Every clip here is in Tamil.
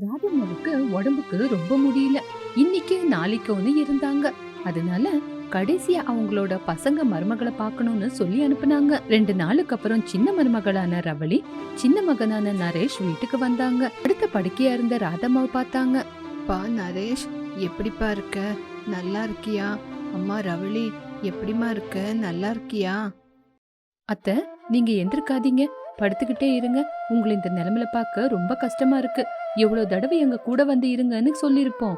ராதம்மாவுக்கு உடம்புக்கு ரொம்ப முடியல. இன்னைக்கு நாளைக்குன்னு இருந்தாங்க. அதனால கடைசியா அவங்களோட பசங்க மருமகளை பார்க்கணும்னு சொல்லி அனுப்புனாங்க. ரெண்டு நாளுக்கு அப்புறம் சின்ன மருமகளான ரவளி சின்ன மகனான நரேஷ் வீட்டுக்கு வந்தாங்க. அடுத்த படுக்கையா இருந்த ராதம்மாவை பார்த்தாங்க. பா நரேஷ் எப்படிப்பா இருக்க? நல்லா இருக்கியா? அம்மா ரவளி எப்படிம்மா இருக்க? நல்லா இருக்கியா? அத்தை நீங்க எந்திருக்காதீங்க. படுத்துக்கிட்டே இருங்க. உங்களை இந்த நிலைமையில பார்க்க ரொம்ப கஷ்டமா இருக்கு. எவ்வளவு தடவை எங்க கூட வந்து இருங்கன்னு சொல்லியிருப்போம்.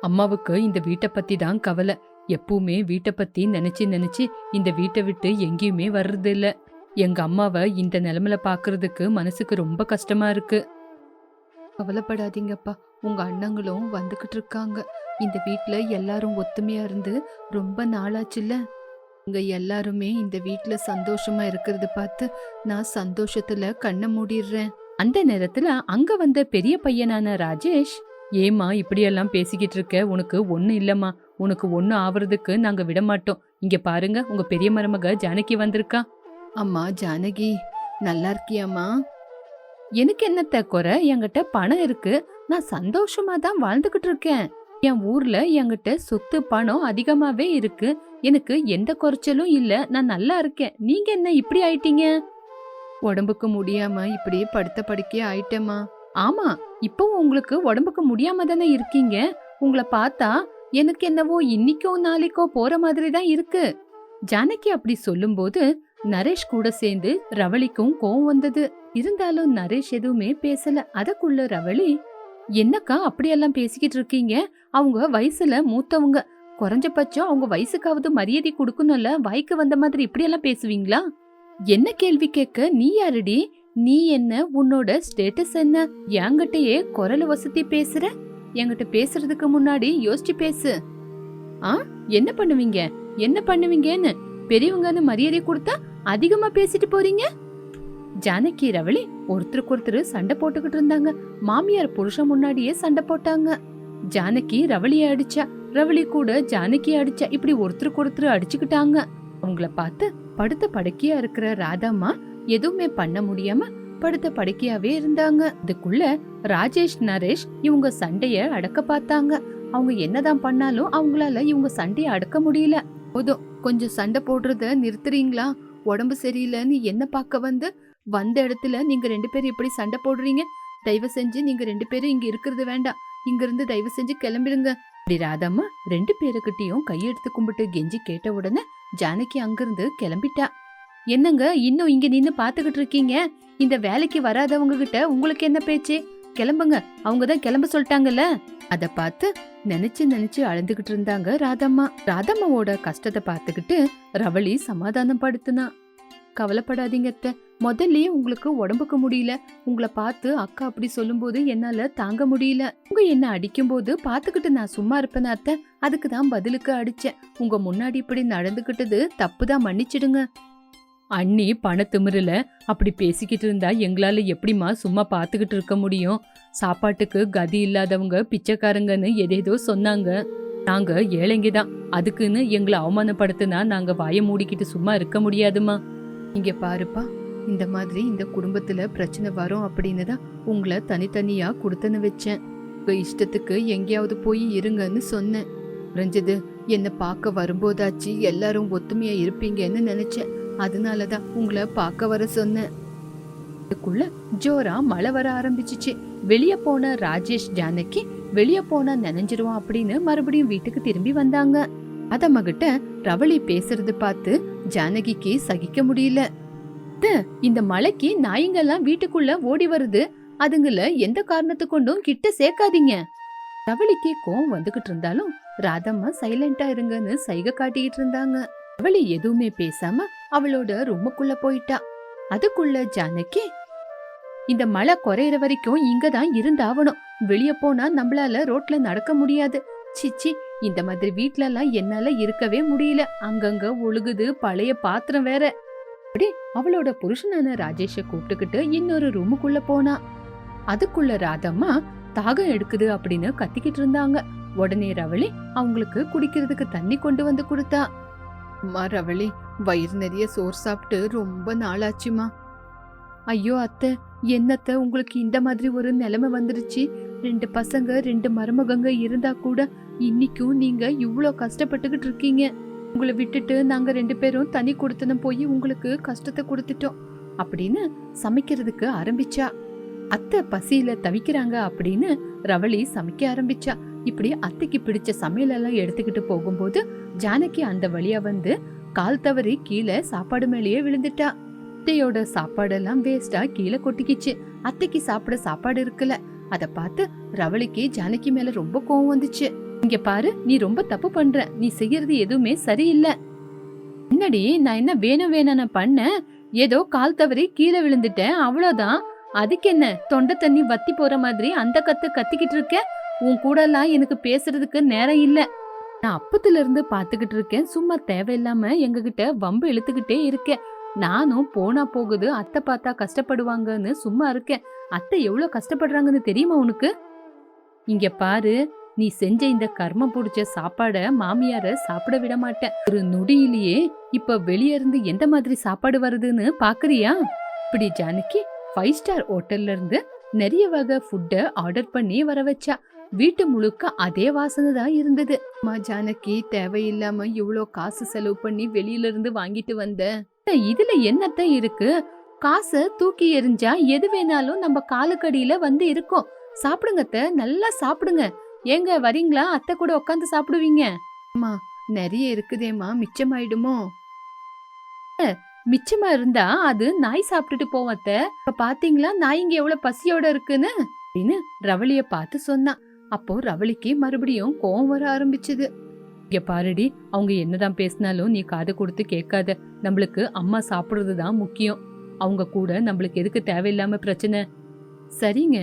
அம்மாவுக்கு இந்த வீட்டை பத்தி தான் கவலை. எப்பவுமே வீட்டை பத்தி நினைச்சு நினைச்சு இந்த வீட்டை விட்டு எங்கேயுமே வர்றது இல்ல எங்க அம்மாவை இந்த நிலைமையில பாக்குறதுக்கு மனசுக்கு ரொம்ப கஷ்டமா இருக்கு. கவலைப்படாதீங்கப்பா. உங்க அண்ணங்களும் வந்துகிட்டு இருக்காங்க. இந்த வீட்டுல எல்லாரும் ஒத்துமையா இருந்து ரொம்ப நாளாச்சுல்ல? உங்க எல்லாருமே இந்த வீட்ல சந்தோஷமா இருக்கிறத பார்த்து நான் சந்தோஷத்துல கண்ணை மூடிடுறேன். அந்த நேரத்துல அங்க வந்த பெரிய பையனான ராஜேஷ் ஏமா இப்படியெல்லாம் பேசிக்கிட்டு இருக்க? உனக்கு ஒண்ணு இல்லம்மா. உனக்கு ஒண்ணு ஆவறதுக்கு நாங்க விட மாட்டோம். இங்க பாருங்க உங்க பெரிய மருமக ஜானகி வந்திருக்கா. அம்மா ஜானகி நல்லா இருக்கியாம்மா? எனக்கு என்னத்த குறை? என்கிட்ட பணம் இருக்கு. நான் சந்தோஷமா தான் வாழ்ந்துகிட்டு இருக்கேன். என் ஊர்ல என்கிட்ட சொத்து பணம் அதிகமாவே இருக்கு. எனக்கு எந்த குறைச்சலும் இல்ல. நான் நல்லா இருக்கேன். நீங்க என்ன இப்படி ஆயிட்டீங்க? உடம்புக்கு முடியாம இப்படியே படுத்த படுக்கையே ஆயிட்டேம்மா. ஆமா இப்போ உங்களுக்கு உடம்புக்கு முடியாம தானே இருக்கீங்க? உங்களை பார்த்தா எனக்கு என்னவோ இன்னைக்கோ நாளைக்கோ போற மாதிரி தான் இருக்கு. ஜானகி அப்படி சொல்லும்போது நரேஷ் கூட சேர்ந்து ரவளிக்கும் கோவம் வந்தது. இருந்தாலும் நரேஷ் எதுவுமே பேசல. அதக்குள்ள ரவளி என்னக்கா அப்படியெல்லாம் பேசிக்கிட்டு இருக்கீங்க? அவங்க வயசுல மூத்தவங்க. குறைஞ்சபட்சம் அவங்க வயசுக்காவது மரியாதை கொடுக்கணும்ல? வாய்க்கு வந்த மாதிரி இப்படியெல்லாம் பேசுவீங்களா? என்ன கேள்வி கேட்க நீ யாருடி? நீ என்ன? உன்னோட ஸ்டேட்டஸ் என்ன? என்கிட்டயே குரல் வசதி பேசுற? என்கிட்ட பேசுறதுக்கு முன்னாடி யோசிச்சு பேசு. ஆ? என்ன பண்ணுவீங்க? என்ன பண்ணுவீங்கன்னு? பெரியவங்கன்னு மரியாதை கொடுத்தா அதிகமா பேசிட்டு போறீங்க? ஜானகி ரவளி ஒருத்தருக்கு ஒருத்தர் சண்டை போட்டுக்கிட்டு இருந்தாங்க. மாமியார் புருஷன் முன்னாடியே சண்டை போட்டாங்க. ஜானகி ரவளிய அடிச்சா ரவளி கூட ஜானகி அடிச்சா இப்படி ஒருத்தருக்கு ஒருத்தர் அடிச்சுக்கிட்டாங்க. அவங்கள பார்த்து படுத்த படுக்கையா இருக்கிற ராதாம்மா எதுவுமே பண்ண முடியாம படுத்த படுக்கையாவே இருந்தாங்க. அதுக்குள்ள ராஜேஷ் நரேஷ் இவங்க சண்டைய அடக்க பார்த்தாங்க. அவங்க என்னதான் பண்ணாலும் அவங்களால இவங்க சண்டைய அடக்க முடியல. போதும் கொஞ்சம் சண்டை போடுறத நிறுத்துறீங்களா? உடம்பு சரியில்லைன்னு என்ன பார்க்க வந்து வந்த இடத்துல நீங்க ரெண்டு பேரும் இப்படி சண்டை போடுறீங்க? தயவு செஞ்சு நீங்க ரெண்டு பேரும் இங்க இருக்கிறது வேண்டாம். இங்க இருந்து தயவு செஞ்சு கிளம்பிடுங்க. அப்படி ராதம்மா ரெண்டு பேருக்கிட்டையும் கையெடுத்து கும்பிட்டு கெஞ்சி கேட்ட உடனே ஜானகி அங்கிருந்து கிளம்பிட்டா. என்னங்க இன்னும் இங்க நின்னு பாத்துக்கிட்டு இருக்கீங்க? இந்த வேலைக்கு வராதவங்க கிட்ட உங்களுக்கு என்ன பேச்சு? கிளம்புங்க அவங்க தான் கிளம்ப சொல்லிட்டாங்கல்ல? அத பார்த்து நினைச்சு நினைச்சு அழுந்துகிட்டு இருந்தாங்க ராதம்மா. ராதம்மாவோட கஷ்டத்தை பார்த்துக்கிட்டு ரவளி சமாதானம் படுத்துனா கவலைப்படாதீங்க அத்தை முதல்லயே உங்களுக்கு உடம்புக்கு முடியல. உங்களை பார்த்து அக்கா அப்படி சொல்லும்போது என்னால தாங்க முடியல. உங்க என்ன அடிக்கும்போது பாத்துக்கிட்டு நான் சும்மா இருப்பேன் அத்தை? அதுக்கு தான் பதிலுக்கு அடிச்சேன். உங்க முன்னாடி இப்படி நடந்துகிட்டது தப்பு தான் மன்னிச்சிடுங்க. அண்ணி பணத்திமிருல அப்படி பேசிக்கிட்டு இருந்தா எங்களால எப்படிம்மா சும்மா பாத்துக்கிட்டு இருக்க முடியும்? சாப்பாட்டுக்கு கதி இல்லாதவங்க பிச்சைக்காரங்கன்னு எதேதோ சொன்னாங்க. நாங்க ஏழைங்க தான். அதுக்குன்னு எங்களை அவமானப்படுத்தினா நாங்க வாயை மூடிக்கிட்டு சும்மா இருக்க முடியாதுமா இங்க பாருப்பா இந்த மாதிரி இந்த குடும்பத்துல பிரச்சனை வரும் அப்படின்னு தான் உங்களை தனித்தனியா கொடுத்துன்னு வச்சேன். உங்க இஷ்டத்துக்கு எங்கேயாவது போய் இருங்கன்னு சொன்னேன். புரிஞ்சது என்னை பார்க்க வரும்போதாச்சு எல்லாரும் ஒத்துமையா இருப்பீங்கன்னு நினைச்சேன். அதனாலதான் உங்களை பார்க்க வர சொன்னேன். இதுக்குள்ள ஜோரா மழை வர ஆரம்பிச்சிச்சு. வெளியே போன ராஜேஷ் ஜானகி வெளியே போனா நனைஞ்சிருவான் அப்படின்னு மறுபடியும் வீட்டுக்கு திரும்பி வந்தாங்க. அத ரவளி பேசுறது பார்த்து ஜானகிக்கு சகிக்க முடியல. இந்த மழைக்கு நாய்ங்கெல்லாம் வீட்டுக்குள்ள ஓடி வருது. அதுங்கள எந்த காரணத்து கொண்டும் கிட்ட சேர்க்காதீங்க. ரவளிக்கு கோவம் வந்துகிட்டு இருந்தாலும் ராதம்மா சைலண்டா இருங்கன்னு சைகை காட்டிக்கிட்டு இருந்தாங்க. ரவளி எதுவுமே பேசாம அவளோட ரூமுக்குள்ள போயிட்டா. அதுக்குள்ள ஜானகி இந்த மழை குறையிற வரைக்கும் இங்க தான் இருந்தாவணும். வெளிய போனா நம்மளால ரோட்ல நடக்க முடியாது. சிச்சி இந்த மாதிரி வீட்ல எல்லாம் என்னால இருக்கவே முடியல. அங்கங்க ஒழுகுது பழைய பாத்திரம் வேற. அப்படி அவளோட புருஷனான ராஜேஷ கூப்பிட்டுக்கிட்டு இன்னொரு ரூமுக்குள்ள போனா. அதுக்குள்ள ராதம்மா தாகம் எடுக்குது அப்படின்னு கத்திக்கிட்டு இருந்தாங்க. உடனே ரவளி அவங்களுக்கு குடிக்கிறதுக்கு தண்ணி கொண்டு வந்து கொடுத்தா. அம்மா ரவளி வயிறு நிறைய சோறு சாப்பிட்டு ரொம்ப நாளாச்சுமா. ஐயோ அத்தை என்னத்த உங்களுக்கு இந்த மாதிரி ஒரு நிலைமை வந்துருச்சு. ரெண்டு பசங்க ரெண்டு மருமகங்க இருந்தா கூட இன்னைக்கும் நீங்க இவ்வளோ கஷ்டப்பட்டுக்கிட்டு இருக்கீங்க. உங்களை விட்டுட்டு நாங்க ரெண்டு பேரும் தனி கொடுத்தன போய் உங்களுக்கு கஷ்டத்தை கொடுத்துட்டோம். அப்படின்னு சமைக்கிறதுக்கு ஆரம்பிச்சா. அத்தை பசியில தவிக்கிறாங்க அப்படின்னு ரவளி சமைக்க ஆரம்பிச்சா. இப்படி அத்தைக்கு பிடிச்ச சமையல் எல்லாம் எடுத்துக்கிட்டு போகும்போது ஜானகி அந்த வழியா வந்து கால் தவறி கீழே சாப்பாடு மேலேயே விழுந்துட்டா. அத்தையோட சாப்பாடெல்லாம் வேஸ்டா கீழே கொட்டிக்கிச்சு. அத்தைக்கு சாப்பிட சாப்பாடு இருக்குல்ல அதை பார்த்து ரவளிக்கு ஜானகி மேல ரொம்ப கோவம் வந்துச்சு. இங்க பாரு நீ ரொம்ப தப்பு பண்ற. நீ செய்யறது எதுவுமே சரியில்லை. என்னடி நான் என்ன வேணும் வேணும்னு பண்ணேன் ஏதோ கால் தவறி கீழே விழுந்துட்டேன் அவ்வளவுதான் அதுக்கு என்ன தொண்டை தண்ணி வத்தி போற மாதிரி அந்த கத்து கத்திக்கிட்டு இருக்க? உன் கூடலாம் எனக்கு பேசுறதுக்கு நேரம் இல்ல. நான் அப்பத்துல இருந்து பாத்துக்கிட்டு இருக்கேன் சும்மா தேவையில்லாம எங்ககிட்ட வம்பு இழுத்துக்கிட்டே இருக்கேன் நானும் போனா போகுது அத்தை பார்த்தா கஷ்டப்படுவாங்கன்னு சும்மா இருக்கேன். அத்தை எவ்வளவு கஷ்டப்படுறாங்கன்னு தெரியுமா உனக்கு? இங்க பாரு நீ செஞ்ச இந்த கர்மம் புடிச்ச சாப்பாட மாமியார சாப்பிட விட மாட்டேன். ஒரு நொடியிலேயே இப்ப வெளிய இருந்து எந்த மாதிரி சாப்பாடு வருதுன்னு பாக்குறியா? இப்படி ஜானகி ஃபைவ் ஸ்டார் ஹோட்டல்ல இருந்து நிறைய வகை ஃபுட்ட ஆர்டர் பண்ணி வர வச்சா. வீட்டு முழுக்க அதே வாசனை தான் இருந்தது. அம்மா ஜானகி தேவையில்லாம இவ்ளோ காசு செலவு பண்ணி வெளியில இருந்து வாங்கிட்டு வந்த. இதுல என்னத்த இருக்கு? காசை தூக்கி எறிஞ்சா எது வேணாலும் நம்ம காலுக்கடியில வந்து இருக்கும். சாப்பிடுங்கத்த நல்லா சாப்பிடுங்க. ஏங்க வரீங்களா? அத்தை கூட உட்காந்து சாப்பிடுவீங்க. அம்மா நிறைய இருக்குதேம்மா. மிச்சமாயிடுமோ? மிச்சமா இருந்தா அது நாய் சாப்பிட்டுட்டு போவும் அத்தை. இப்ப பாத்தீங்களா நாய் இங்க எவ்வளவு பசியோட இருக்குன்னு? அப்படின்னு ரவளிய பார்த்து சொன்னான் அப்போ ரவளிக்கு மறுபடியும் கோவம் வர ஆரம்பிச்சது. இங்க பாருடி அவங்க என்னதான் பேசினாலும் நீ காது கொடுத்து கேட்காத. நம்மளுக்கு அம்மா சாப்பிடுறது தான் முக்கியம். அவங்க கூட நம்மளுக்கு எதுக்கு தேவையில்லாம பிரச்சனை? சரிங்க.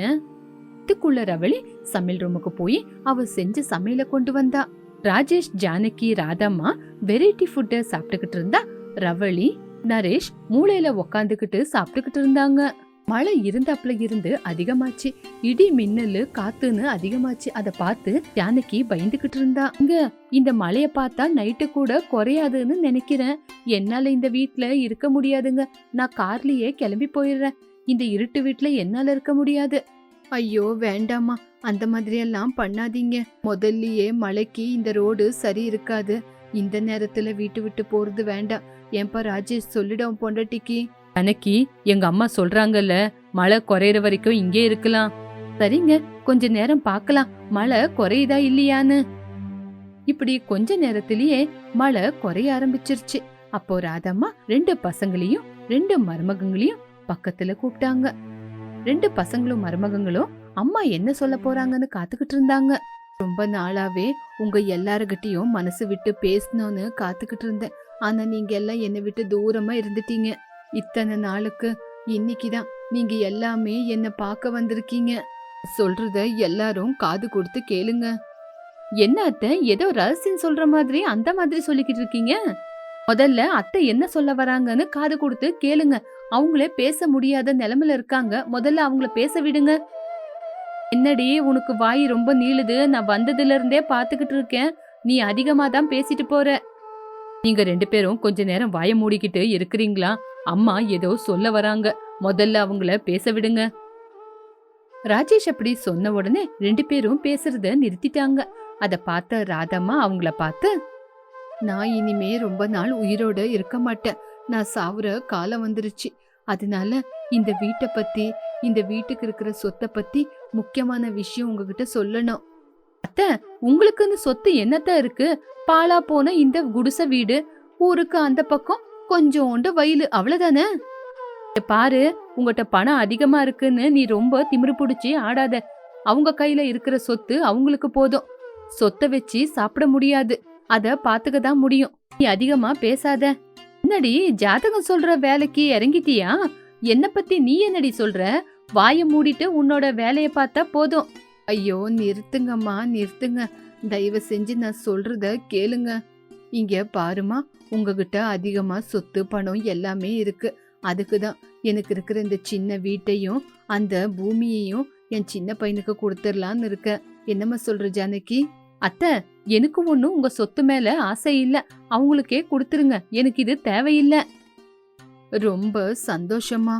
இதுக்குள்ள ரவளி சமையல் ரூமுக்கு போய் அவ செஞ்ச சமையல கொண்டு வந்தா. ராஜேஷ் ஜானகி ராதம்மா வெரைட்டி ஃபுட்ட சாப்பிட்டுக்கிட்டு இருந்தா. ரவளி நரேஷ் மூளையில உக்காந்துக்கிட்டு சாப்பிட்டுக்கிட்டு இருந்தாங்க. மழை இருந்தாப்புல இருந்து அதிகமாச்சு. இடி மின்னலு காத்துன்னு அதிகமாச்சு. அதை பார்த்து ஜானகி பயந்துகிட்டு இருந்தா. இங்க இந்த மழைய பார்த்தா நைட்டு கூட குறையாதுன்னு நினைக்கிறேன். என்னால இந்த வீட்ல இருக்க முடியாதுங்க. நான் கார்லயே கிளம்பி போயிடுறேன். இந்த இருட்டு வீட்ல என்னால இருக்க முடியாது. ஐயோ வேண்டாமா அந்த மாதிரி எல்லாம் பண்ணாதீங்க. முதல்லயே மழைக்கு இந்த ரோடு சரி இருக்காது. இந்த நேரத்துல வீட்டு விட்டு போறது வேண்டாம். ஏன்பா ராஜேஷ் சொல்லிடும் பொண்டாட்டிக்கு. அன்னைக்கு எங்க அம்மா சொல்றாங்கல்ல மழை குறையிற வரைக்கும் இங்கே இருக்கலாம். சரிங்க கொஞ்ச நேரம் பார்க்கலாம். மழை குறையுதா இல்லையான்னு. இப்படி கொஞ்ச நேரத்திலேயே மழை குறைய ஆரம்பிச்சிருச்சு. அப்போ ராதம்மா ரெண்டு பசங்களையும் ரெண்டு மருமகங்களையும் பக்கத்துல கூப்பிட்டாங்க. ரெண்டு பசங்களும் மருமகங்களும் அம்மா என்ன சொல்ல போறாங்கன்னு காத்துக்கிட்டு இருந்தாங்க. ரொம்ப நாளாவே உங்க எல்லாருகிட்டயும் மனசு விட்டு பேசணும்னு காத்துக்கிட்டு இருந்தேன். ஆனா நீங்க எல்லாம் என்னை விட்டு தூரமா இருந்துட்டீங்க. இத்தனை நாளுக்கு இன்னைக்குதான் நீங்க எல்லாமே என்ன பார்க்க வந்திருக்கீங்க. சொல்றத எல்லாரும் காது கொடுத்து கேளுங்க. என்ன அத்தை ஏதோ ரகசியம் சொல்ற மாதிரி அந்த மாதிரி சொல்லிக்கிட்டு இருக்கீங்க? முதல்ல அத்தை என்ன சொல்ல வராங்கன்னு காது கொடுத்து கேளுங்க. அவங்களே பேச முடியாத நிலைமையில இருக்காங்க. முதல்ல அவங்கள பேச விடுங்க. என்னடி உனக்கு வாய் ரொம்ப நீளுது. நான் வந்ததுல இருந்தே பாத்துக்கிட்டு இருக்கேன். நீ அதிகமா தான் பேசிட்டு போற. நீங்க ரெண்டு பேரும் கொஞ்ச நேரம் வாய மூடிக்கிட்டு இருக்கிறீங்களா? அம்மா ஏதோ சொல்ல வராங்க. முதல்ல அவங்கள பேச விடுங்க. ராஜேஷ் அப்படி சொன்ன உடனே ரெண்டு பேரும் பேசுறத நிறுத்திட்டாங்க. அத பார்த்த ராதம்மா அவங்கள பார்த்து நான் இனிமே ரொம்ப நாள் உயிரோட இருக்க மாட்டேன். நான் சாவுற காலம் வந்துருச்சு. அதனால இந்த வீட்டை பத்தி இந்த வீட்டுக்கு இருக்கிற சொத்தை பத்தி முக்கியமான விஷயம் உங்ககிட்ட சொல்லணும். அத்த உங்களுக்குன்னு சொத்து என்னத்த இருக்கு? பாலா போன இந்த குடிசை வீடு ஊருக்கு அந்த பக்கம் கொஞ்சோண்டு வயலு அவ்வளவுதானே? பாரு உங்ககிட்ட பணம் அதிகமா இருக்குன்னு நீ ரொம்ப திமிரு பிடிச்சி ஆடாத. அவங்க கையில இருக்கிற சொத்து அவங்களுக்கு போதும். சொத்தை வச்சு சாப்பிட முடியாது. அத பாத்துக்க தான் முடியும். நீ அதிகமா பேசாத. என்னடி ஜாதகம் சொல்ற வேலைக்கு இறங்கிட்டியா? என்ன பத்தி நீ என்னடி சொல்ற? வாய மூடிட்டு உன்னோட வேலைய பார்த்தா போதும். ஐயோ நிறுத்துங்கம்மா நிறுத்துங்க. தயவு செஞ்சு நான் சொல்றத கேளுங்க. இங்க பாருமா உங்ககிட்ட அதிகமா சொத்து பணம் எல்லாமே இருக்கு. அதுக்கு தான் எனக்கு இருக்கிற இந்த சின்ன வீட்டையும் அந்த பூமியையும் என் சின்ன பையனுக்கு கொடுத்துடலான்னு இருக்க என்னம்மா சொல்ற ஜானகி? அத்தை எனக்கு ஒன்றும் உங்க சொத்து மேல ஆசை இல்ல. அவங்களுக்கே கொடுத்துருங்க. எனக்கு இது தேவையில்லை. ரொம்ப சந்தோஷமா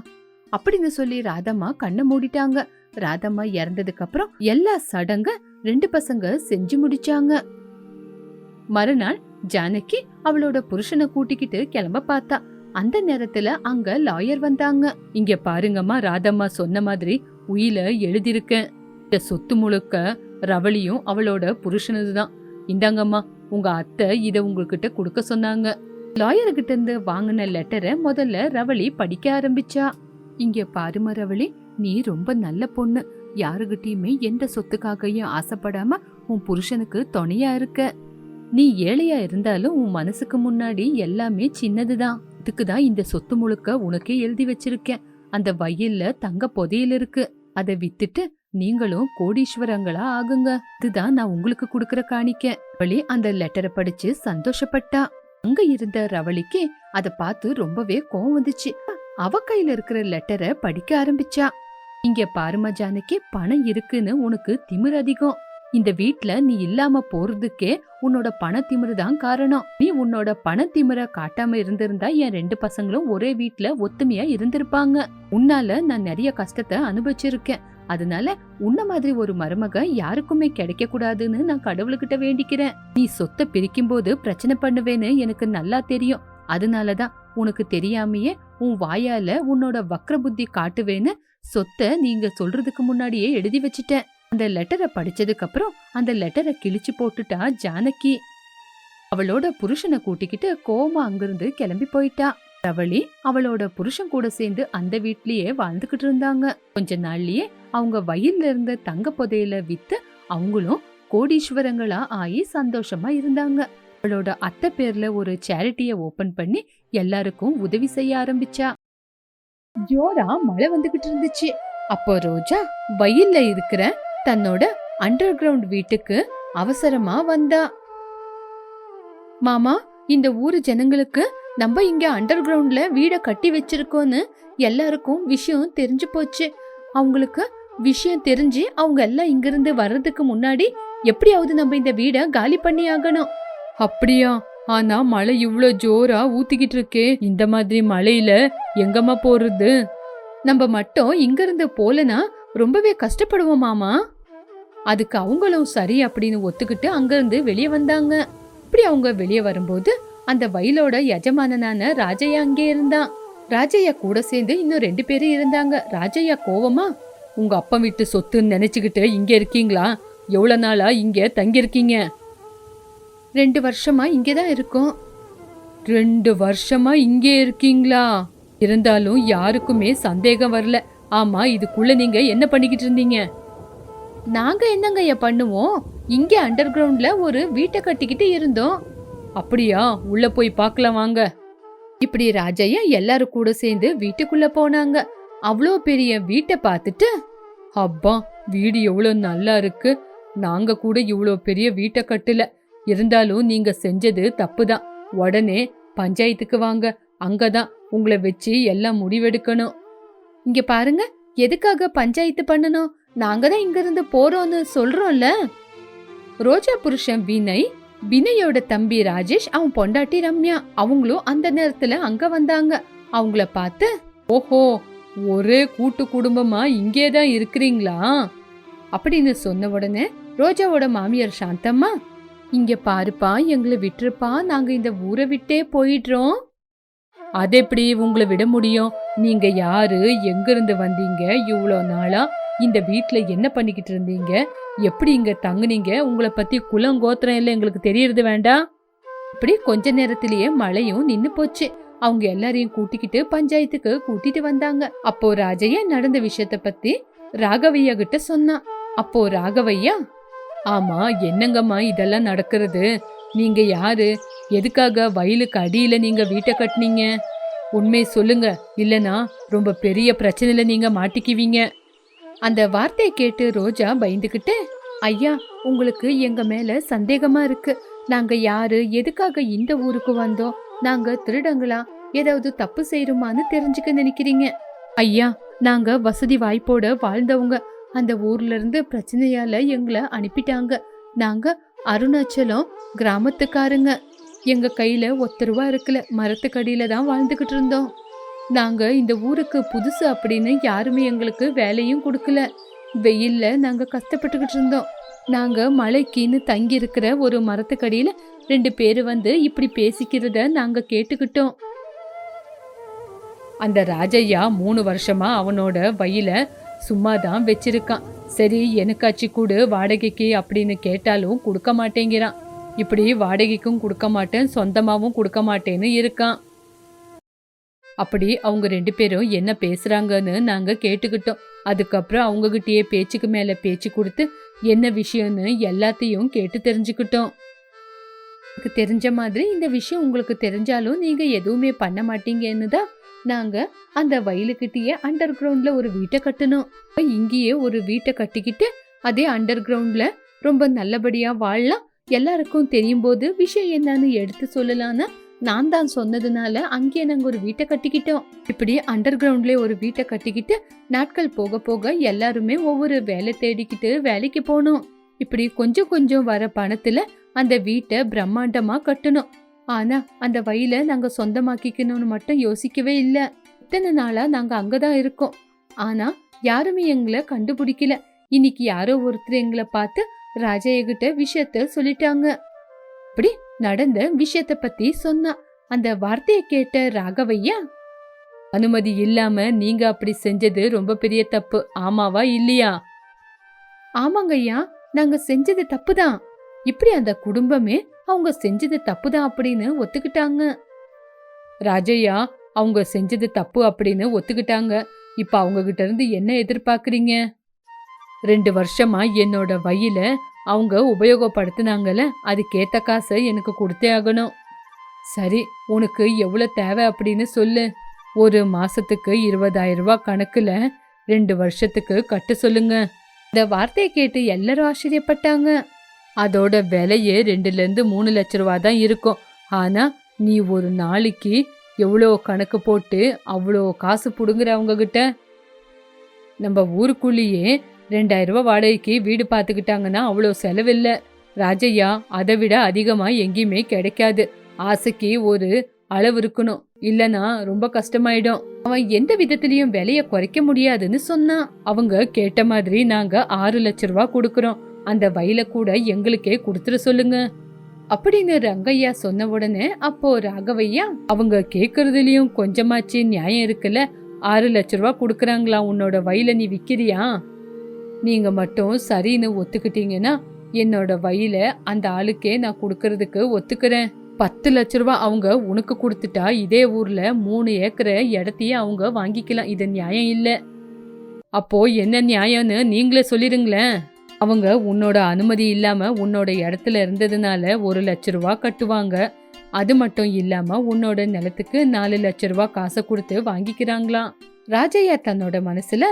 அப்படின்னு சொல்லி ராதம்மா கண்ணை மூடிட்டாங்க. ராதம்மா இறந்ததுக்கு அப்புறம் எல்லா சடங்க ரெண்டு பசங்க செஞ்சு முடிச்சாங்க. மறுநாள் ஜானகி அவளோட புருஷனை கூட்டிக்கிட்டு கிளம்ப பார்த்தா. அந்த நேரத்துல அங்க லாயர் வந்தாங்க. இங்க பாருங்கம்மா ராதம்மா சொன்ன மாதிரி உயில எழுதியிருக்கேன் இந்த சொத்து முழுக்க ரவளியும் அவளோட புருஷனது தான் இந்தாங்கம்மா உங்க அத்தை இதை உங்ககிட்ட கொடுக்க சொன்னாங்க. லாயர்கிட்ட இருந்து வாங்கின லெட்டரை முதல்ல ரவளி படிக்க ஆரம்பிச்சா. இங்க பாருமா ரவளி நீ ரொம்ப நல்ல பொண்ணு. யாருகிட்டயுமே எந்த சொத்துக்காகையும் ஆசைப்படாம உன் புருஷனுக்கு துணையா இருக்க. நீ ஏழையா இருந்தாலும் உன் மனசுக்கு முன்னாடி எல்லாமே சின்னதுதான். இதுக்குதான் இந்த சொத்து முழுக்க உனக்கே எழுதி வச்சிருக்கேன். அந்த வயல்ல தங்க புதையல் இருக்கு. அதை வித்துட்டு நீங்களும் கோடீஸ்வரங்களா ஆகுங்க. இதுதான் நான் உங்களுக்கு கொடுக்கற காணிக்க. ரவளி அந்த லெட்டரை படிச்சு சந்தோஷப்பட்டா. அங்க இருந்த ரவளிக்கு அத பார்த்து ரொம்பவே கோவம் வந்துச்சு. அவ கையில இருக்கிற லெட்டரை படிக்க ஆரம்பிச்சா. இங்க பாருமா ஜானகி பணம் இருக்குன்னு உனக்கு திமிர் அதிகம். இந்த வீட்ல நீ இல்லாம போறதுக்கே உன்னோட பண திமிரு தான் காரணம். நீ உன்னோட பண திமிர காட்டாம இருந்திருந்தா என் ரெண்டு பசங்களும் ஒரே வீட்ல ஒத்துமையா இருந்திருப்பாங்க. உன்னால நான் நிறைய கஷ்டத்தை அனுபவிச்சிருக்கேன். அதனால உன்ன மாதிரி ஒரு மருமக யாருக்குமே கிடைக்க கூடாதுன்னு நான் கடவுள்கிட்ட வேண்டிக்கிறேன். நீ சொத்தை பிரிக்கும் போது பிரச்சனை பண்ணுவேன்னு எனக்கு நல்லா தெரியும். அதனாலதான் உனக்கு தெரியாமையே உன் வாயால உன்னோட வக்ர புத்தி காட்டுவேன்னு சொத்தை நீங்க சொல்றதுக்கு முன்னாடியே எழுதி வச்சிட்டேன். அந்த லெட்டரை படிச்சதுக்கு அப்புறம் அந்த லெட்டரை கிழிச்சு போட்டுட்டா ஜானகி. அவளோட புருஷனை கூட்டிக்கிட்டு கோமா அங்கிருந்து கிளம்பி போயிட்டா. தவளி அவளோட புருஷன் கூட சேர்ந்து அந்த வீட்லயே வாழ்ந்துகிட்டு இருந்தாங்க. கொஞ்ச நாள்லயே அவங்க வயல்ல இருந்த தங்க புதையில வித்து அவங்களும் கோடீஸ்வரங்களா ஆகி சந்தோஷமா இருந்தாங்க. அவளோட அத்தை பேர்ல ஒரு சேரிட்டிய ஓபன் பண்ணி எல்லாருக்கும் உதவி செய்ய ஆரம்பிச்சா. ஜோரா மழை வந்துகிட்டு இருந்துச்சு. அப்போ ரோஜா வயல்ல இருக்கிற தன்னோட அண்டர் கிரவுண்ட் வீட்டுக்கு அவசரமா வந்தா. மாமா இந்த ஊரு ஜனங்களுக்கு நம்ம இங்க அண்டர் கிரவுண்ட்ல வீடை கட்டி வச்சிருக்கோன்னு எல்லாருக்கும் விஷயம் தெரிஞ்சு போச்சு. அவங்களுக்கு விஷயம் தெரிஞ்சு அவங்க எல்லாம் இங்கிருந்து வர்றதுக்கு முன்னாடி எப்படியாவது நம்ம இந்த வீடை காலி பண்ணி ஆகணும். அப்படியா? ஆனா மழை இவ்வளோ ஜோரா ஊத்திக்கிட்டு இருக்கே. இந்த மாதிரி மழையில எங்கம்மா போறது? நம்ம மட்டும் இங்கிருந்து போலனா ரொம்பவே கஷ்டப்படுவோம் மாமா. அதுக்கு அவங்களும் சரி அப்படின்னு ஒத்துக்கிட்டு அங்கிருந்து வெளியே வந்தாங்க. இப்படி அவங்க வெளியே வரும்போது அந்த வயலோட எஜமானனான ராஜையா அங்கே இருந்தான். ராஜையா கூட சேர்ந்து இன்னும் ரெண்டு பேரும் இருந்தாங்க. ராஜையா கோவமா உங்க அப்பா வீட்டு சொத்துன்னு நினைச்சுக்கிட்டு இங்க இருக்கீங்களா? எவ்வளவு நாளா இங்க தங்கியிருக்கீங்க? ரெண்டு வருஷமா இங்கே தான் இருக்கோம். ரெண்டு வருஷமா இங்கே இருக்கீங்களா? இருந்தாலும் யாருக்குமே சந்தேகம் வரல. ஆமா இதுக்குள்ள நீங்க என்ன பண்ணிக்கிட்டு இருந்தீங்க? நாங்க என்னங்கய்யா பண்ணுவோம்? இங்கே அண்டர் கிரவுண்ட்ல ஒரு வீட்டை கட்டிக்கிட்டு இருந்தோம். அப்படியா? உள்ள போய் பார்க்கலாம் வாங்க. இப்படி ராஜையா எல்லாரும் கூட சேர்ந்து வீட்டுக்குள்ள போனாங்க. அவ்வளோ பெரிய வீட்டை பார்த்துட்டு அப்பா வீடு எவ்வளோ நல்லா இருக்கு. நாங்க கூட இவ்வளோ பெரிய வீட்டை கட்டல. இருந்தாலும் நீங்க செஞ்சது தப்புதான். உடனே பஞ்சாயத்துக்கு வாங்க. அங்கதான் உங்களை வச்சு எல்லாம் முடிவெடுக்கணும். இங்க பாருங்க எதுக்காக பஞ்சாயத்து பண்ணணும்? நாங்க தான் இங்க இருந்து போறோம்னு சொல்றோம்ல. ரோஜா புருஷன் வினய் வினயோட தம்பி ராஜேஷ் அவன் பொண்டாட்டி ரம்யா அவங்களும் அந்த நேரத்துல அங்க வந்தாங்க. அவங்கள பார்த்து ஓஹோ ஒரே கூட்டு குடும்பமா இங்கே தான் இருக்கிறீங்களா? அப்படின்னு சொன்ன உடனே ரோஜாவோட மாமியார் சாந்தம்மா இங்க பாருப்பா எங்களை விட்டுருப்பா நாங்க இந்த ஊரை விட்டே போயிடுறோம். அது எப்படி உங்களை விட முடியும்? நீங்க யாரு? எங்கிருந்து வந்தீங்க? இவ்வளோ நாளா? இந்த வீட்டில் என்ன பண்ணிக்கிட்டு இருந்தீங்க? எப்படி இங்க தங்குனீங்க? உங்களை பத்தி குலம் கோத்திரம் எல்லாம் எங்களுக்கு தெரியறது வேண்டாம் இப்படி கொஞ்ச நேரத்திலேயே மழையும் நின்று போச்சு. அவங்க எல்லாரையும் கூட்டிக்கிட்டு பஞ்சாயத்துக்கு கூட்டிட்டு வந்தாங்க. அப்போ ராஜையா நடந்த விஷயத்த பத்தி ராகவையா கிட்ட சொன்னான் அப்போ ராகவையா ஆமா என்னங்கம்மா இதெல்லாம் நடக்கிறது? நீங்க யாரு? எதுக்காக வயலுக்கு அடியில் நீங்கள் வீட்டை கட்டுனீங்க? உண்மை சொல்லுங்க. இல்லனா ரொம்ப பெரிய பிரச்சனையில நீங்க மாட்டிக்குவீங்க. அந்த வார்த்தையை கேட்டு ரோஜா பயந்துகிட்டு ஐயா உங்களுக்கு எங்க மேல சந்தேகமா இருக்கு. நாங்க யாரு? எதுக்காக இந்த ஊருக்கு வந்தோம்? நாங்க திருடங்களா? ஏதாவது தப்பு செய்யறோமான்னு தெரிஞ்சுக்க நினைக்கிறீங்க? ஐயா நாங்க வசதி வாய்ப்போட வாழ்ந்தவங்க. அந்த ஊர்ல இருந்து பிரச்சனையால எங்களை அனுப்பிட்டாங்க. நாங்க அருணாச்சலம் கிராமத்துக்காரங்க. எங்க கையில ஒத்த ரூபா இருக்கல மரத்துக்கடியில தான் வாழ்ந்துகிட்டு இருந்தோம். நாங்க இந்த ஊருக்கு புதுசு அப்படின்னு யாருமே எங்களுக்கு வேலையும் கொடுக்கல. வெயில்ல நாங்க கஷ்டப்பட்டுக்கிட்டு இருந்தோம். நாங்க மழைக்கின்னு தங்கி இருக்கிற ஒரு மரத்துக்கடியில ரெண்டு பேர் வந்து இப்படி பேசிக்கிறத நாங்க கேட்டுக்கிட்டோம். அந்த ராஜையா மூணு வருஷமா அவனோட வயல சும்மா தான் வச்சிருக்கான். சரி எனக்காச்சு கூடு வாடகைக்கு அப்படின்னு கேட்டாலும் கொடுக்க மாட்டேங்கிறான். இப்படி வாடகைக்கும் கொடுக்க மாட்டேன் சொந்தமாவும் கொடுக்க மாட்டேன்னு இருக்கான். அப்படி அவங்க ரெண்டு பேரும் என்ன பேசுறாங்கன்னு நாங்க கேட்டுக்கிட்டோம். அதுக்கப்புறம் அவங்ககிட்டயே பேச்சுக்கு மேல பேச்சு கொடுத்து என்ன விஷயம்னு எல்லாத்தையும் கேட்டு தெரிஞ்சுக்கிட்டோம். எனக்கு தெரிஞ்ச மாதிரி இந்த விஷயம் உங்களுக்கு தெரிஞ்சாலும் நீங்க எதுவுமே பண்ண மாட்டீங்கன்னு தான் நாங்க அந்த வயலுக்கிட்டயே அண்டர் கிரவுண்ட்ல ஒரு வீட்டை கட்டணும் இங்கேயே ஒரு வீட்டை கட்டிக்கிட்டு அதே அண்டர் கிரவுண்ட்ல ரொம்ப நல்லபடியா வாழலாம். எல்லாருக்கும் தெரியும் போது விஷயம் என்னன்னு எடுத்து சொல்லலான்னு நான் தான் சொன்னதுனால அங்கேயே நாங்க ஒரு வீட்டை கட்டிக்கிட்டோம். இப்படி அண்டர் கிரவுண்ட்லேயே ஒரு வீட்டை கட்டிக்கிட்டு நாட்கள் போக போக எல்லாருமே ஒவ்வொரு வேலை தேடிக்கிட்டு வேலைக்கு போனோம். இப்படி கொஞ்சம் கொஞ்சம் வர பணத்துல அந்த வீட்டை பிரம்மாண்டமா கட்டணும். ஆனா அந்த வயல நாங்க சொந்தமாக்கிக்கணும்னு மட்டும் யோசிக்கவே இல்ல. இத்தனை நாளா நாங்க அங்கதான் இருக்கோம். ஆனா யாருமே எங்களை கண்டுபிடிக்கல. இன்னைக்கு யாரோ ஒருத்தர் எங்களை பார்த்து ராஜைய கிட்ட விஷயத்த சொல்லிட்டாங்க. இப்படி நடந்த விஷயத்த பத்தி சொன்னா அந்த வார்த்தையை கேட்ட ராகவையா அனுமதி இல்லாம நீங்க அப்படி செஞ்சது ரொம்ப பெரிய தப்பு ஆமாவா இல்லையா? ஆமாங்கய்யா நாங்க செஞ்சது தப்புதான். இப்படி அந்த குடும்பமே அவங்க செஞ்சது தப்புதான் அப்படின்னு ஒத்துக்கிட்டாங்க. ராஜையா அவங்க செஞ்சது தப்பு அப்படின்னு ஒத்துக்கிட்டாங்க. இப்ப அவங்க கிட்ட இருந்து என்ன எதிர்பார்க்கறீங்க? ரெண்டு வருஷமா என்னோட வயல அவங்க உபயோகப்படுத்தினாங்கல்ல அதுக்கேற்ற காசை எனக்கு கொடுத்தே ஆகணும். சரி உனக்கு எவ்வளோ தேவை அப்படின்னு சொல்லு. ஒரு மாசத்துக்கு இருபதாயிரம் கணக்கில் கணக்குல ரெண்டு வருஷத்துக்கு கட்ட சொல்லுங்க. இந்த வார்த்தையை கேட்டு எல்லாரும் ஆச்சரியப்பட்டாங்க. அதோட விலையே ரெண்டுலேருந்து மூணு லட்ச ரூபா தான் இருக்கும். ஆனால் நீ ஒரு நாளைக்கு எவ்வளோ கணக்கு போட்டு அவ்வளோ காசு பிடுங்குற அவங்கக்கிட்ட நம்ம ஊருக்குள்ளேயே ரெண்டாயிரம் வாடகைக்கு வீடு பார்த்துக்கிட்டாங்கன்னா அவ்வளோ செலவில்லை. ராஜையா அதை விட அதிகமாக எங்கேயுமே கிடைக்காது. ஆசைக்கு ஒரு அளவு இருக்கணும். இல்லனா ரொம்ப கஷ்டமாயிடும். அவன் எந்த விதத்திலயும் விலைய குறைக்க முடியாதுன்னு சொன்னான். அவங்க கேட்ட மாதிரி நாங்க ஆறு லட்ச ரூபா கொடுக்கறோம். அந்த வயல கூட எங்களுக்கே கொடுத்துட சொல்லுங்க. அப்படின்னு ரங்கையா சொன்ன உடனே அப்போ ராகவையா அவங்க கேக்குறதுலயும் கொஞ்சமாச்சு நியாயம் இருக்குல்ல. ஆறு லட்ச ரூபா கொடுக்கறாங்களா உன்னோட வயல நீ விக்கிறியா? நீங்க மட்டும் சரின்னு ஒத்துக்கிட்டீங்கன்னா என்னோட வயல அந்த ஆளுக்கே நான் கொடுக்கறதுக்கு ஒத்துக்கிறேன். பத்து லட்ச ரூபா அவங்க உனக்கு கொடுத்துட்டா இதே ஊர்ல மூணு ஏக்கரை இடத்தையே அவங்க வாங்கிக்கலாம். இது நியாயம் இல்ல. அப்போ என்ன நியாயம்னு நீங்களே சொல்லிருங்களேன். அவங்க உன்னோட அனுமதி இல்லாம உன்னோட இடத்துல இருந்ததுனால ஒரு லட்ச ரூபா கட்டுவாங்க. அது மட்டும் இல்லாம உன்னோட நிலத்துக்கு நாலு லட்ச ரூபா காசை கொடுத்து வாங்கிக்கிறாங்களாம். ராஜையா தன்னோட மனசுல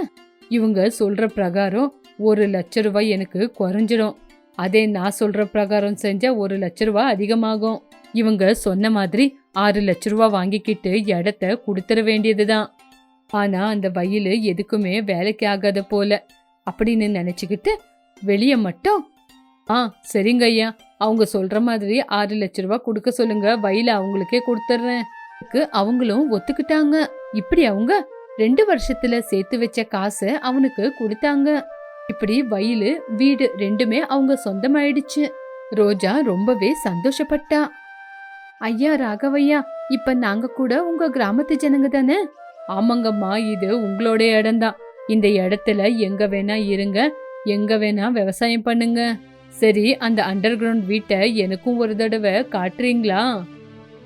இவங்க சொல்ற பிரகாரம் ஒரு லட்ச ரூபாய் எனக்கு குறைஞ்சிடும் அதே நான் சொல்ற பிரகாரம் செஞ்சா ஒரு லட்ச ரூபாய் அதிகமாகும். இவங்க சொன்ன மாதிரி ஆறு லட்ச ரூபாய் வாங்கிக்கிட்டு இடத்த கொடுத்துட வேண்டியதுதான். ஆனா அந்த வயலு எதுக்குமே வேலைக்கு ஆகாத போல. அப்படின்னு நினைச்சுக்கிட்டு வெளியே மட்டும் ஆ சரிங்க ஐயா. அவங்க சொல்ற மாதிரி ஆறு லட்ச ரூபாய் கொடுக்க சொல்லுங்க. வயல அவங்களுக்கே கொடுத்துட்றேன் அவங்களும் ஒத்துக்கிட்டாங்க. இப்படி அவங்க ரெண்டு வருஷத்துல சேர்த்து வச்ச காசை அவனுக்கு கொடுத்தாங்க. இப்படி வயலு வீடு ரெண்டுமே அவங்க சொந்தமாயிடுச்சு. ரோஜா ரொம்பவே சந்தோஷப்பட்டா. ஐயா ராகவையா இப்ப நாங்க கூட உங்க கிராமத்து ஜனங்க தானே? ஆமாங்கம்மா இது உங்களோட இடம்தான் இந்த இடத்துல எங்க வேணா இருங்க எங்க வேணா விவசாயம் பண்ணுங்க. சரி அந்த அண்டர் கிரவுண்ட் வீட்டை எனக்கும் ஒரு தடவை காட்டுறீங்களா?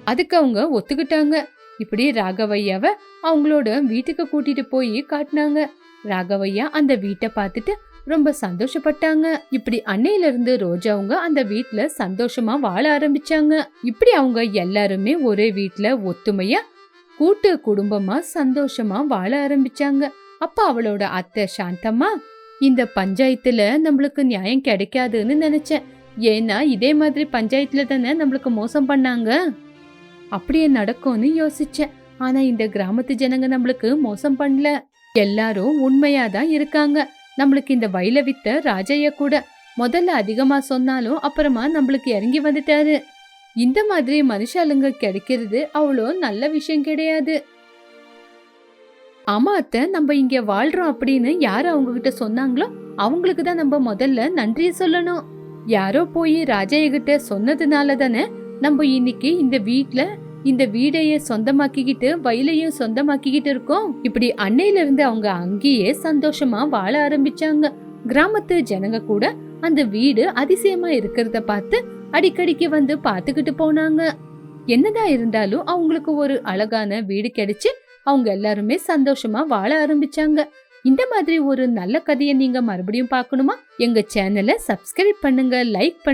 அதுக்கு அவங்க ஒத்துக்கிட்டாங்க. இப்படி ராகவையாவ அவங்களோட வீட்டுக்கு கூட்டிட்டு போய் காட்டினாங்க. ராகவையா அந்த வீட்டை பார்த்துட்டு ரொம்ப சந்தோஷப்பட்டாங்க. இப்படி அன்னையில இருந்து ரோஜாவுங்க அந்த வீட்டுல சந்தோஷமா வாழ ஆரம்பிச்சாங்க. இப்படி அவங்க எல்லாருமே ஒரே வீட்டுல ஒத்துமையா கூட்டு குடும்பமா சந்தோஷமா வாழ ஆரம்பிச்சாங்க. அப்ப அவளோட அத்தை சாந்தம்மா இந்த பஞ்சாயத்துல நம்மளுக்கு நியாயம் கிடைக்காதுன்னு நினைச்சேன். ஏன்னா இதே மாதிரி பஞ்சாயத்துல தானே நம்மளுக்கு மோசம் பண்ணாங்க. அப்படியே நடக்கும்னு யோசிச்சேன். ஆனா இந்த கிராமத்து ஜனங்க நம்மளுக்கு மோசம் பண்ணல. எல்லாரும் உண்மையா தான் இருக்காங்க. நம்மளுக்கு இந்த வயல வித்த ராஜைய கூட முதல்ல அதிகமா சொன்னாலும் அப்புறமா நம்மளுக்கு இறங்கி வந்துட்டாரு. இந்த மாதிரி மனுஷாளுங்க கிடைக்கிறது அவ்வளோ நல்ல விஷயம் கிடையாது. ஆமா அத்தை நம்ம இங்க வாழ்றோம் அப்படின்னு யார் அவங்க கிட்ட சொன்னாங்களோ அவங்களுக்கு தான் நம்ம முதல்ல நன்றி சொல்லணும். யாரோ போய் ராஜைய கிட்ட சொன்னதுனால தானே நம்ம இன்னைக்கு இந்த வீட்ல இந்த வீடைய சொந்தமாக்கிக்கிட்டு வயலையும் சொந்தமாக்கிக்கிட்டு இருக்கோம். இப்படி அன்னையில இருந்து அவங்க அங்கேயே சந்தோஷமா வாழ ஆரம்பிச்சாங்க. கிராமத்து ஜனங்க கூட அந்த வீடு அதிசயமா இருக்கிறத பார்த்து அடிக்கடிக்கு வந்து பார்த்துக்கிட்டு போனாங்க. என்னதான் இருந்தாலும் அவங்களுக்கு ஒரு அழகான வீடு கிடைச்சு அவங்க எல்லாருமே சந்தோஷமா வாழ ஆரம்பிச்சாங்க. இந்த மாதிரி ஒரு நல்ல கதையை நீங்க மறுபடியும் பார்க்கணுமா? எங்க சேனலை சப்ஸ்கிரைப் பண்ணுங்க லைக் பண்ணுங்க